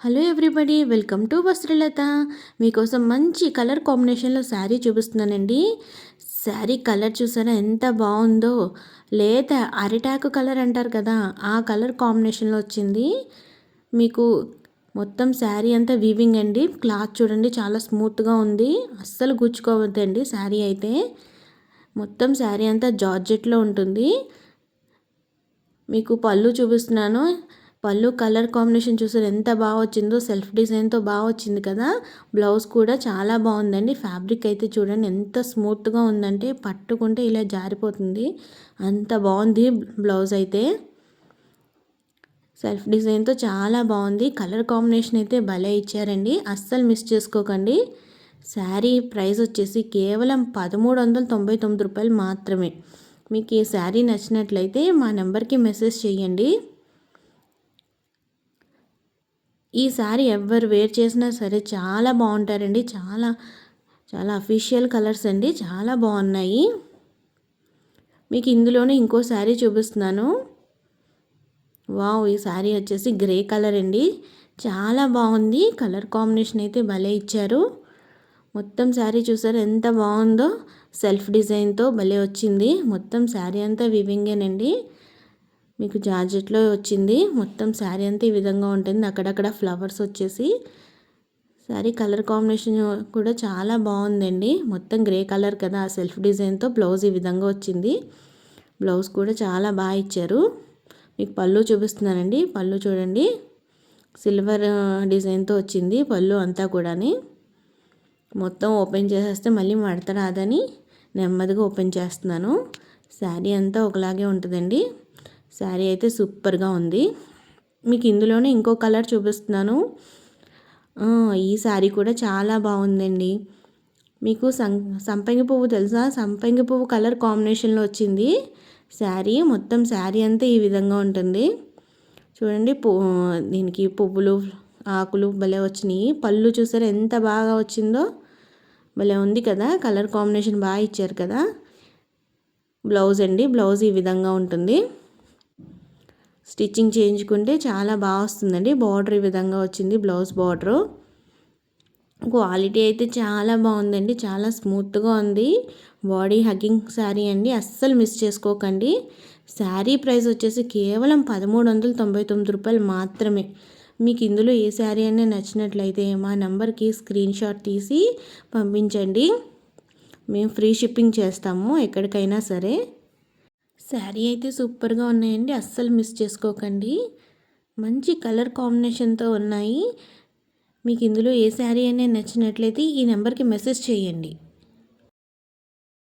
Hello everybody welcome to Vastralatha. మీకోసం మంచి colour కాంబినేషన్లో శారీ చూపిస్తున్నానండి. శారీ కలర్ చూసారా ఎంత బాగుందో. లేత అరిటాకు కలర్ అంటారు కదా ఆ కలర్ కాంబినేషన్లో వచ్చింది. మీకు మొత్తం శారీ అంతా వీవింగ్ అండి. క్లాత్ చూడండి చాలా స్మూత్గా ఉంది. అస్సలు గుచ్చుకోవద్దండి శారీ అయితే. మొత్తం శారీ అంతా జార్జెట్లో ఉంటుంది. మీకు పళ్ళు చూపిస్తున్నాను. పళ్ళు కలర్ కాంబినేషన్ చూసారు. ఎంత బాగా వచ్చిందో సెల్ఫ్ డిజైన్తో బాగా వచ్చింది కదా. బ్లౌజ్ కూడా చాలా బాగుందండి. ఫ్యాబ్రిక్ అయితే చూడండి ఎంత స్మూత్గా ఉందంటే పట్టుకుంటే ఇలా జారిపోతుంది. అంత బాగుంది బ్లౌజ్ అయితే. సెల్ఫ్ డిజైన్తో చాలా బాగుంది. కలర్ కాంబినేషన్ అయితే భలే ఇచ్చారండి. అస్సలు మిస్ చేసుకోకండి. శారీ ప్రైస్ వచ్చేసి కేవలం పదమూడు వందల తొంభై తొమ్మిది రూపాయలు మాత్రమే. మీకు ఈ శారీ నచ్చినట్లయితే మా నెంబర్కి మెసేజ్ చేయండి. ఈ శారీ ఎవరు వేర్ చేసినా సరే చాలా బాగుంటారండి. చాలా చాలా అఫీషియల్ కలర్స్ అండి. చాలా బాగున్నాయి. మీకు ఇందులోనే ఇంకో శారీ చూపిస్తున్నాను. వావ్ ఈ శారీ వచ్చేసి గ్రే కలర్ అండి. చాలా బాగుంది. కలర్ కాంబినేషన్ అయితే భలే ఇచ్చారు. మొత్తం శారీ చూసారు ఎంత బాగుందో. సెల్ఫ్ డిజైన్తో భలే వచ్చింది. మొత్తం శారీ అంతా వివింగేనండి మీకు జార్జెట్లో వచ్చింది. మొత్తం శారీ అంతా ఈ విధంగా ఉంటుంది. అక్కడక్కడ ఫ్లవర్స్ వచ్చేసి. శారీ కలర్ కాంబినేషన్ కూడా చాలా బాగుందండి. మొత్తం గ్రే కలర్ కదా. ఆ సెల్ఫ్ డిజైన్తో బ్లౌజ్ ఈ విధంగా వచ్చింది. బ్లౌజ్ కూడా చాలా బాగా ఇచ్చారు. మీకు పళ్ళు చూపిస్తున్నానండి. పళ్ళు చూడండి. సిల్వర్ డిజైన్తో వచ్చింది పళ్ళు అంతా కూడాని. మొత్తం ఓపెన్ చేసేస్తే మళ్ళీ మడత రాదని నెమ్మదిగా ఓపెన్ చేస్తున్నాను. శారీ అంతా ఒకలాగే ఉంటుందండి. శారీ అయితే సూపర్గా ఉంది. మీకు ఇందులోనే ఇంకో కలర్ చూపిస్తున్నాను. ఈ శారీ కూడా చాలా బాగుందండి. మీకు సం సంపంగి పువ్వు తెలుసా? సంపంగి పువ్వు కలర్ కాంబినేషన్లో వచ్చింది. శారీ మొత్తం శారీ అంతా ఈ విధంగా ఉంటుంది. చూడండి దీనికి పువ్వులు ఆకులు భలే వచ్చినాయి. పళ్ళు చూసారా ఎంత బాగా వచ్చిందో? భలే ఉంది కదా? కలర్ కాంబినేషన్ బాగా ఇచ్చారు కదా? బ్లౌజ్ అండి బ్లౌజ్ ఈ విధంగా ఉంటుంది. స్టిచ్చింగ్ చేయించుకుంటే చాలా బాగా వస్తుందండి. బార్డర్ ఈ విధంగా వచ్చింది. Blouse border. క్వాలిటీ అయితే చాలా బాగుందండి. చాలా స్మూత్గా ఉంది. బాడీ హగ్గింగ్ శారీ అండి. అస్సలు మిస్ చేసుకోకండి. శారీ ప్రైస్ వచ్చేసి కేవలం పదమూడు వందల తొంభై తొమ్మిది రూపాయలు మాత్రమే. మీకు ఇందులో ఏ శారీ అయినా నచ్చినట్లయితే మా నెంబర్కి స్క్రీన్ షాట్ తీసి పంపించండి. మేము ఫ్రీ షిప్పింగ్ చేస్తాము ఎక్కడికైనా సరే. శారీ అయితే సూపర్గా ఉన్నాయండి. అస్సలు మిస్ చేసుకోకండి. మంచి కలర్ కాంబినేషన్తో ఉన్నాయి. మీకు ఇందులో ఏ శారీ అనేది నచ్చినట్లయితే ఈ నెంబర్కి మెసేజ్ చేయండి.